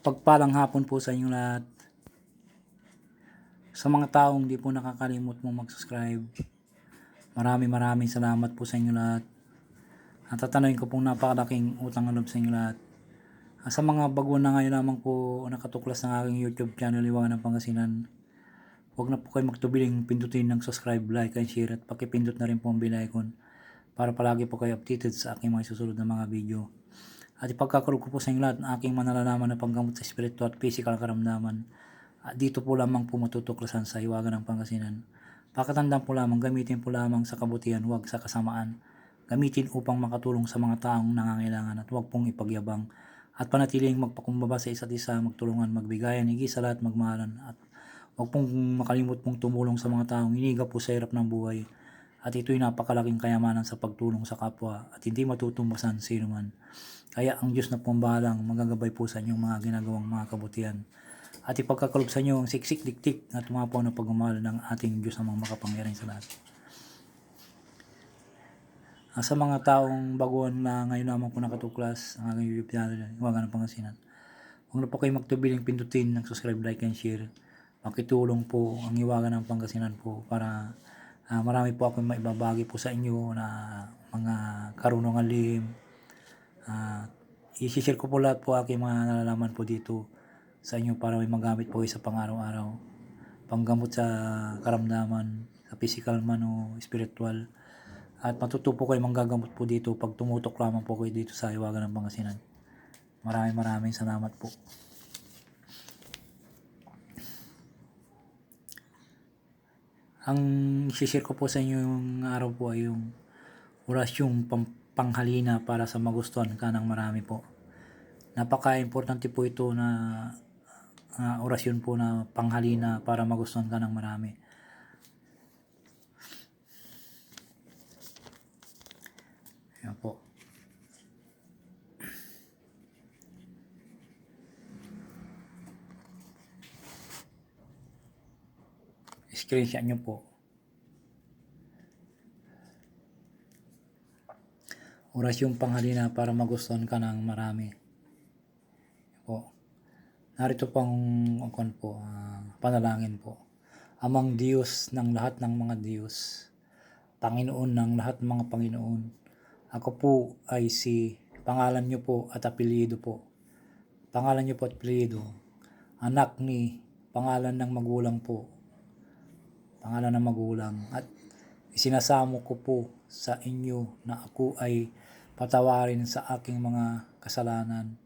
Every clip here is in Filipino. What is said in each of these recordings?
Pagpalang hapon po sa inyong lahat. Sa mga taong di po nakakalimot mo mag-subscribe, marami maraming salamat po sa inyo lahat. At tatanungin ko pong napakalaking utang loob sa inyo lahat. Ah, Sa mga baguhan na ngayon lamang po nakatuklas ng aking YouTube channel, Iwangan ng Pangasinan, huwag na po kayo magtubiling pindutin ng subscribe, like, and share at pakipindot na rin po ang bell icon para palagi po kayo updated sa aking mga susunod na mga video. At ipagkakalog ko po sa inyo lahat ang aking manalalaman na panggamot sa spiritual at physical karamdaman. At dito po lamang po matutuklasan sa Iwagan ng Pangasinan. Pakatandaan po lamang, gamitin po lamang sa kabutihan, huwag sa kasamaan. Gamitin upang makatulong sa mga taong nangangailangan at huwag pong ipagyabang. At panatiling magpakumbaba sa isa't isa, magtulungan, magbigayan, higit sa lahat magmahalan. At huwag pong makalimot pong tumulong sa mga taong iniga po sa hirap ng buhay. At ito'y napakalaking kayamanan sa pagtulong sa kapwa at hindi matutumbasan sino man. Kaya ang Diyos na pumbalang magagabay po sa inyong mga ginagawang mga kabutihan. At ipagkakalob sa inyo ang siksik diktik na tumapaw na pagmamahal ng ating Diyos ang mga makapangyarihan sa lahat. Ah, sa mga taong baguhan na ngayon naman po nakatuklas ang aking YouTube channel, Iwagan ng Pangasinan. Huwag na po kayo magtubiling pindutin ng subscribe, like, and share. Makitulong po ang Iwagan ng Pangasinan po para ah, marami po akong maibabagi po sa inyo na mga karunungan lihim. Uh, i-share ko po lahat po aking mga nalalaman po dito sa inyo para may magamit po sa pang-araw-araw. Panggamot sa karamdaman, sa physical man o spiritual. At matuto po kayo manggagamot po dito pag tumutok lamang po kayo dito sa Iwagan ng Pangasinan. Maraming maraming salamat po. Ang share ko po sa inyo yung araw po ay yung orasyong pam- panghalina para sa magustuhan ka ng marami po. Napaka-importante po ito na ah, orasyon po na panghalina para magustuhan ka ng marami. Ayan po. Screenshot nyo po. Orasyong panghalina para magustuhan ka ng marami. Po. Narito pang ukon po, ah, panalangin po. Amang Diyos ng lahat ng mga Diyos, Panginoon ng lahat ng mga Panginoon, ako po ay si pangalan niyo po at apelyido po. Pangalan niyo po at apelyido. Anak ni pangalan ng magulang po. Pangalan ng magulang. At isinasamo ko po sa inyo na ako ay patawarin sa aking mga kasalanan.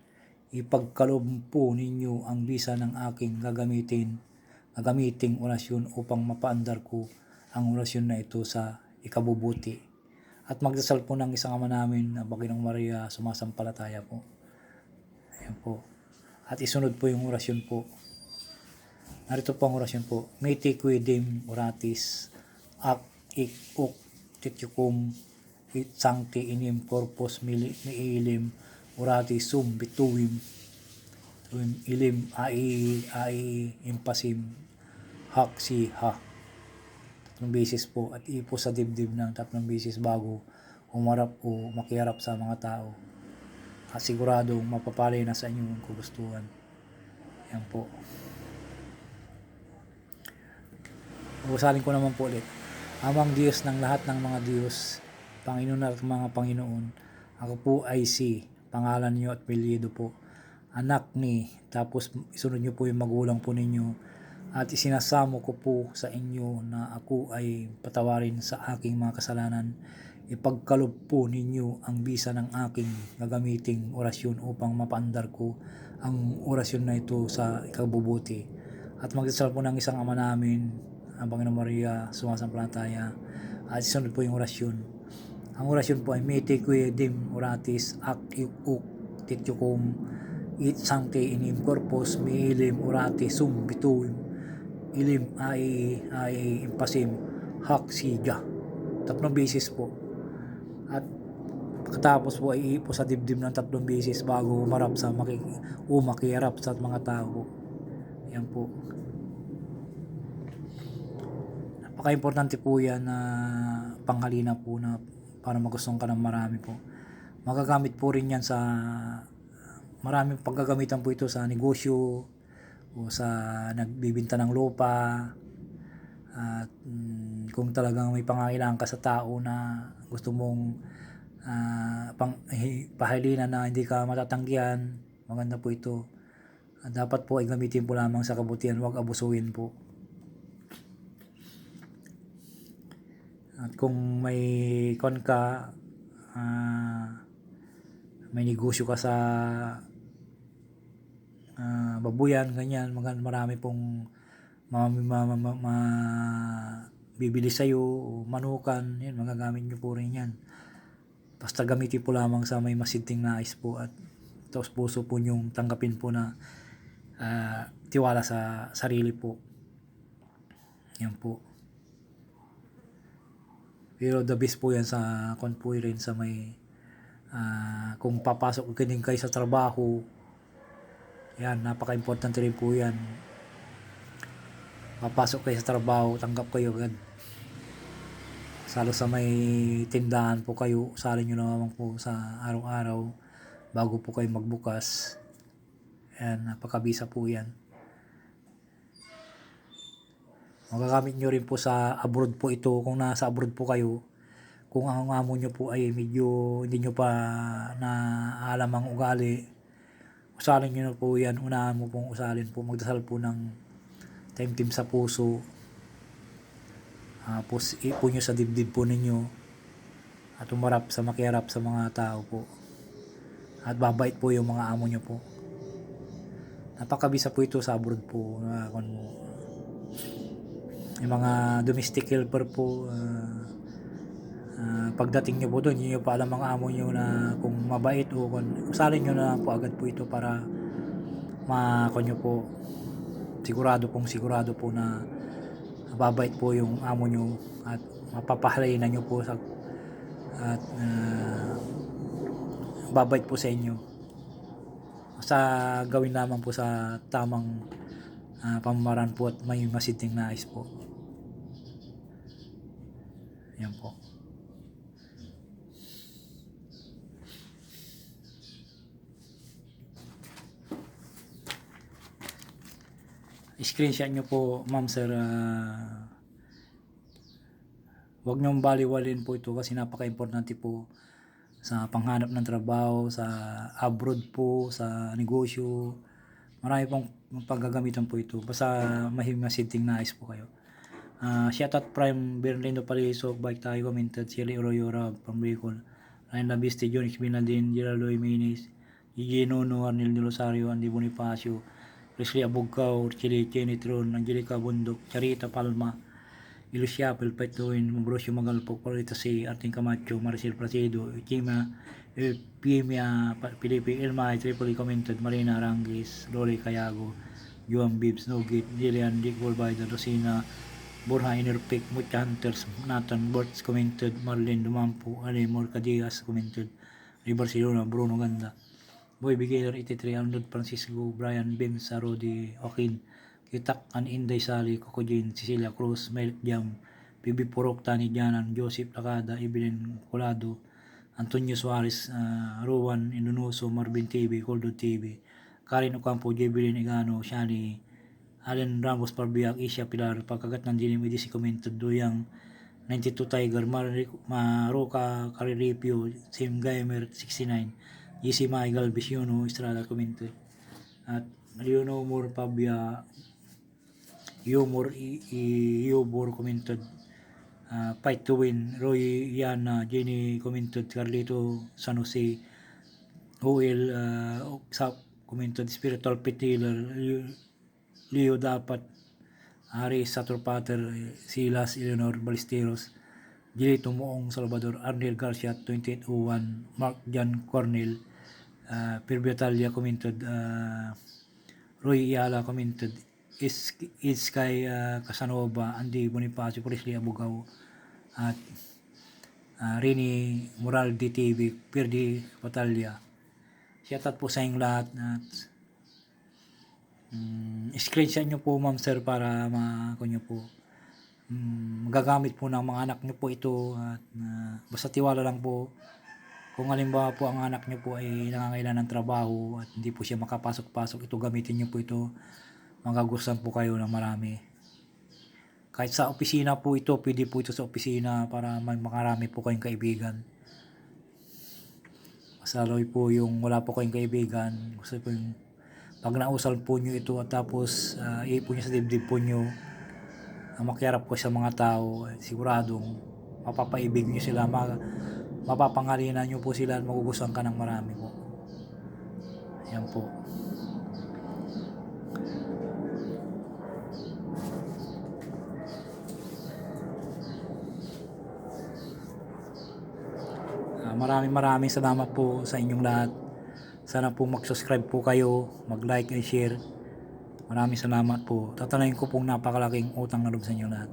Ipagkalob po ninyo ang bisa ng aking gagamitin, gagamiting orasyon upang mapaandar ko ang orasyon na ito sa ikabubuti. At magdasal po ng isang ama namin na Baginong Maria, sumasampalataya po. Ayan po. At isunod po yung orasyon po. Narito po ang orasyon po. Mete quidem oratis ac ik uk titiukum it sancti inim corpus mili miilim orati sum bituim tuim ilim ai ai impasim hak si ha. Tatlong beses po. At ipo sa dibdib ng tatlong beses bago umarap o makiharap sa mga tao. At siguradong mapapalay na sa inyong kagustuhan. Yan po Usalin ko naman po ulit. Amang Diyos ng lahat ng mga Diyos, Panginoon at mga Panginoon, ako po ay si, pangalan niyo at apelyido po, anak ni, tapos isunod niyo po yung magulang po ninyo, at isinasamo ko po sa inyo na ako ay patawarin sa aking mga kasalanan. Ipagkalob po ninyo ang bisa ng aking gagamiting orasyon upang mapaandar ko ang orasyon na ito sa ikabubuti. At magdasal po ng isang ama namin, ang Panginoon Maria, sumasampalataya. At isunod po yung orasyon. Ang orasyon po ay Mete quidem oratis ac iuk titiukum it sancte inim corpus miilim orati sum bituim ilim ai ai impasim hak siga. Tatlong beses po. At pagkatapos po ay ipo sa dibdib ng tatlong beses bago umarap sa maki, umakiharap sa mga tao. Yan po. Napaka-importante po yan na panghalina po na para magustuhan ka ng marami po. Magagamit po rin yan sa maraming paggagamitan po ito sa negosyo o sa nagbibinta ng lupa. At mm, kung talagang may pangangailangan ka sa tao na gusto mong ah, pang, hi- pahalinan na hindi ka matatanggihan maganda po ito. Dapat po ay gamitin po lamang sa kabutihan huwag abusuin po at kung may kon ka ah, may negosyo ka sa ah, babuyan, ganyan, mga marami pong ma, ma, ma, ma, ma- manukan, yan, magagamit nyo po rin yan. Basta gamitin po lamang sa may masinting nais po at taos puso po nyong tanggapin po na ah, tiwala sa sarili po. Yan po. Pero the best po yan sa kon po rin sa may ah, kung papasok ka din kayo sa trabaho, yan, napaka-importante rin po yan. Papasok kayo sa trabaho, tanggap kayo agad. Salo sa may tindahan po kayo, salin nyo naman po sa araw-araw bago po kayo magbukas. Yan, napakabisa po yan. Magagamit nyo rin po sa abroad po ito kung nasa abroad po kayo. Kung ang amo nyo po ay medyo hindi nyo pa na alam ang ugali, usalin nyo na po yan. Unahan mo pong usalin po. Magdasal po ng time-team sa puso. Tapos ipo nyo sa dibdib po ninyo. At umarap sa makiharap sa mga tao po. At babait po yung mga amo nyo po. Napakabisa po ito sa abroad po. na kung yung mga domestic helper po ah, ah, pagdating nyo po doon yun yung pa alam mga amo nyo na kung mabait o kung usalin nyo na po agad po ito para makon po. Sigurado pong sigurado po na mababait po yung amo nyo at mapapahalayin na nyo po sa at ah, babait po sa inyo. Sa gawin lamang po sa tamang ah, pamamaraan po at may masinting nais po yan po screenshot nyo po ma'am sir ah, Huwag niyong baliwalin po ito kasi napaka-importante po sa panghanap ng trabaho, sa abroad po, sa negosyo. Marami pong paggagamitan po ito. Basta mahimasinting nais po kayo. Uh, shout out Prime Berlindo Paliso, Bike tayo commented, Sili Oroyo Rab from Bicol. Ryan Labiste, John X. Binadin, Geraldo Jimenez, Gigi Nono, Arnel de Rosario, Andy Bonifacio, Presley Abugao, Chili Chenitron, Angelica Bundok, Charita Palma, Ilusia, Pelpetuin, Ambrosio Magalpo, Corita si Arting Camacho, Maricel Placido, Chima, Pimia, Pilipi, Ilma, Tripoli Commented, Marina Arangis, Loli Cayago, Juan Bibbs, Nugit, Jillian, Dick Bolbayda, Rosina, Borja Inerpic, Mucha Hunters, Nathan Bortz Commented, Marlene Dumampo, Ali Morcadias Commented, Ray Barcelona, Bruno Ganda, Boy Bigayler 83, Arnold Francisco, Brian Benza, Rodi Joaquin, Kitak An Inday Sali, Coco Jane, Cecilia Cruz, Mel Jam, Bibi Purok, Tani Janan, Joseph Lacada, Evelyn Colado, Antonio Suarez, uh, Rowan Indonoso, Marvin TV, Coldo TV, Karin Ocampo, Jebilin Igano, Shani, Allen Ramos Parbiak, Isha Pilar, pagkagat ng dilim edisi commented, Duyang, 92 Tiger, Mar- Maroka Cariripio, Sim Gamer 69, GC Michael Bisiono, Estrada commented, at Leono Mor Pabia, I- Yubor commented, uh, Fight to Win, Roy Yana, Jenny commented, Carlito San Jose, Joel uh, Sap commented, Spiritual Pit Healer, Leo, Dapat, Ari Sator Pater, Silas Eleanor Balisteros, Gilito Moong Salvador, Arnel Garcia 2801, Mark Jan Cornel, uh, Pirbetalia commented, uh, Roy Iala commented, is is kay uh, Casanova, Andy Bonifacio, Presley Abugao, at uh, Rini Moraldi TV, Pirdi Batalya. Shoutout po sa inyong lahat at mm, screenshot nyo po ma'am sir para ma nyo po mm, magagamit po ng mga anak nyo po ito at uh, basta tiwala lang po Kung halimbawa po ang anak niyo po ay nangangailangan ng trabaho at hindi po siya makapasok-pasok, ito gamitin niyo po ito. Magagustuhan po kayo ng marami. Kahit sa opisina po ito, pwede po ito sa opisina para may makarami po kayong kaibigan. Masaloy po yung wala po kayong kaibigan. Gusto po yung pag nausal po nyo ito at tapos uh, iipon nyo sa dibdib po nyo, uh, makiarap po sa mga tao, eh, siguradong mapapaibig nyo sila, ma mapapangalinan nyo po sila at magugustuhan ka ng marami po. Yan po. Maraming maraming salamat po sa inyong lahat. Sana po mag-subscribe po kayo, mag-like and share. Maraming salamat po. Tatanayin ko pong napakalaking utang na loob sa inyo lahat.